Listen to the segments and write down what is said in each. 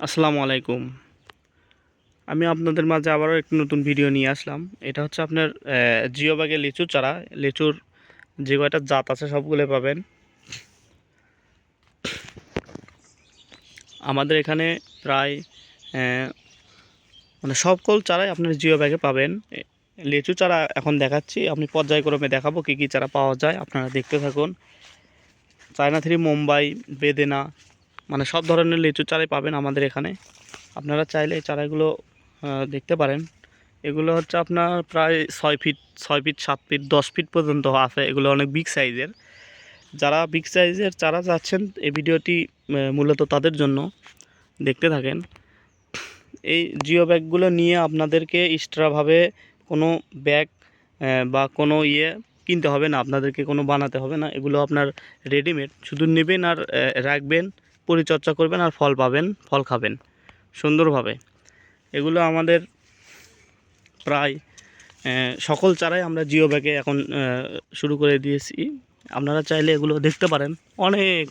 আসসালামু আলাইকুম। আমি আপনাদের মাঝে আবারও একটি নতুন ভিডিও নিয়ে আসলাম। এটা হচ্ছে আপনার আহ, জিও ব্যাগে লিচু চারা। লিচুর যে কয়টা জাত আছে সবগুলো পাবেন। আমাদের এখানে প্রায় মানে সকল চারাই আপনার জিও ব্যাগে পাবেন লিচু চারা এখন দেখাচ্ছি। আপনি পর্যায়ক্রমে দেখাবো কী কী চারা পাওয়া যায়। আপনারা দেখতে থাকুন। চায়না থ্রি মুম্বাই বেদেনা মানে সব ধরনের লিচু চারাই পাবেন আমাদের এখানে। আপনারা চাইলে এই চারাগুলো দেখতে পারেন। এগুলো হচ্ছে আপনার প্রায় ছয় ফিট ছয় ফিট, সাত ফিট, দশ ফিট পর্যন্ত আছে। এগুলো অনেক বিগ সাইজের যারা বিগ সাইজের চারা চাচ্ছেন, এই ভিডিওটি মূলত তাদের জন্য। দেখতে থাকেন। এই জিও ব্যাগগুলো নিয়ে আপনাদেরকে এক্সট্রাভাবে কোনো ব্যাগ বা কোনো ইয়ে কিনতে হবে না। আপনাদেরকে কোনো বানাতে হবে না। এগুলো আপনার রেডিমেড শুধু নেবেন আর রাখবেন। পরিচর্যা করবেন আর ফল পাবেন, ফল খাবেন সুন্দরভাবে। এগুলো আমাদের প্রায় সকল চারাই আমরা জিও ব্যাগে এখন শুরু করে দিয়েছি। আপনারা চাইলে এগুলো দেখতে পারেন। অনেক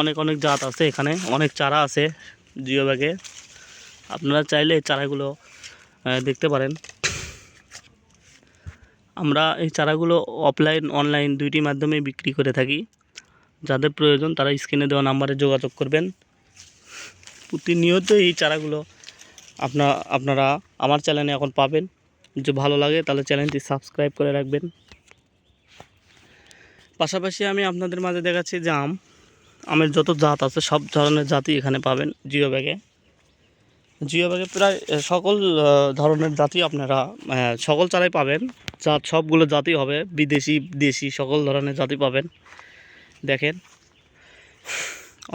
অনেক অনেক জাত আছে এখানে, অনেক চারা আছে জিও ব্যাগে আপনারা চাইলে এই চারাগুলো দেখতে পারেন। আমরা এই চারাগুলো অফলাইন, অনলাইন দুইটি মাধ্যমে বিক্রি করে থাকি। যাদের প্রয়োজন তারা স্ক্রিনে দেওয়া নাম্বারে যোগাযোগ করবেন। প্রতিনিয়ত এই চারাগুলো আপনা, আপনারা আমার চ্যানেলে এখন পাবেন। যে ভালো লাগে তাহলে চ্যানেলটি সাবস্ক্রাইব করে রাখবেন। পাশাপাশি আমি আপনাদের মাঝে দেখাচ্ছি যে আম। আমের যত জাত আছে সব ধরনের জাতই এখানে পাবেন জিও ব্যাগে জিও ব্যাগে প্রায় সকল ধরনের জাতি আপনারা সকল চারাই পাবেন। জাত সবগুলো জাতি হবে। বিদেশি, দেশি সকল ধরনের জাতি পাবেন। দেখেন।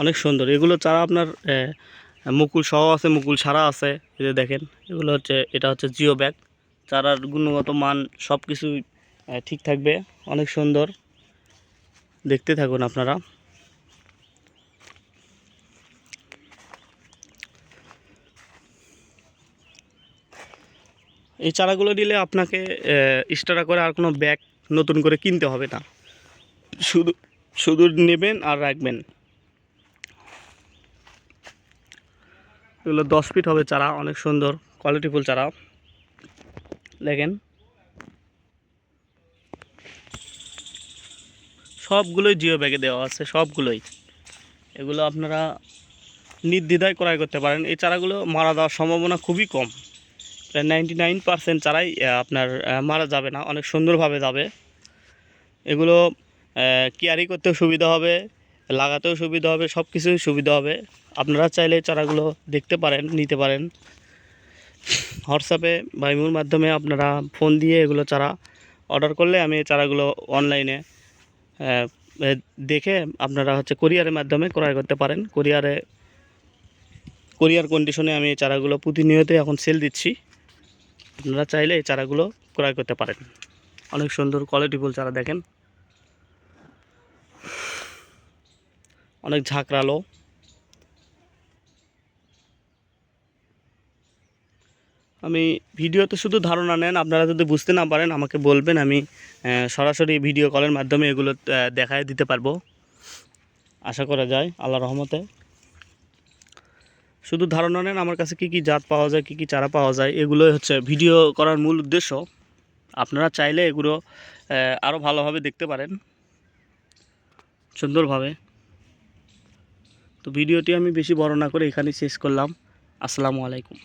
অনেক সুন্দর। এগুলো চারা আপনার মুকুল সহ আছে, মুকুল ছাড়া আছে। এই যে দেখেন, এগুলো হচ্ছে, এটা হচ্ছে জিও ব্যাগ। চারার গুণগত মান সব কিছুই ঠিক থাকবে। অনেক সুন্দর। দেখতে থাকুন আপনারা। এই চারাগুলো দিলে আপনাকে এক্সট্রা করে আর কোনো ব্যাগ নতুন করে কিনতে হবে না। শুধু শুধু নেবেন আর রাখবেন। এগুলো দশ ফিট হবে চারা, অনেক সুন্দর কোয়ালিটিফুল চারা। দেখেন। সবগুলোই জিও ব্যাগে দেওয়া আছে, সবগুলোই। এগুলো আপনারা নির্দ্বিধায় ক্রয় করতে পারেন। এই চারাগুলো মারা যাওয়ার সম্ভাবনা খুবই কম। প্রায় নাইনটি নাইন পার্সেন্ট চারাই আপনার মারা যাবে না, অনেক সুন্দরভাবে যাবে। এগুলো কেয়ারি করতেও সুবিধা হবে, লাগাতেও সুবিধা হবে সব কিছুই সুবিধা হবে। আপনারা চাইলে চারাগুলো দেখতে পারেন, নিতে পারেন। হোয়াটসঅ্যাপে বা ইমোর মাধ্যমে আপনারা ফোন দিয়ে এগুলো চারা অর্ডার করলে আমি চারাগুলো অনলাইনে দেখে আপনারা হচ্ছে কোরিয়ারের মাধ্যমে ক্রয় করতে পারেন। কোরিয়ারে, কোরিয়ার কন্ডিশনে আমি চারাগুলো প্রতিনিয়তই এখন সেল দিচ্ছি। আপনারা চাইলে এই চারাগুলো ক্রয় করতে পারেন। অনেক সুন্দর কোয়ালিটিফুল চারা দেখেন। অনেক ঝাঁকড়ালো। আমি ভিডিওতে শুধু ধারণা নেন, আপনারা যদি বুঝতে না পারেন, আমাকে বলবেন, আমি সরাসরি ভিডিও কলের মাধ্যমে এগুলো দেখায় দিতে পারব। আশা করা যায় আল্লাহ রহমতে। শুধু ধারণা নেন, আমার কাছে কী কী জাত পাওয়া যায়, কী কী চারা পাওয়া যায়, এগুলোই হচ্ছে ভিডিও করার মূল উদ্দেশ্য। আপনারা চাইলে এগুলো আরও ভালোভাবে দেখতে পারেন। সুন্দরভাবে। তো ভিডিওটি আমি বেশি বড় না করে এখানেই শেষ করলাম। আসসালামু আলাইকুম।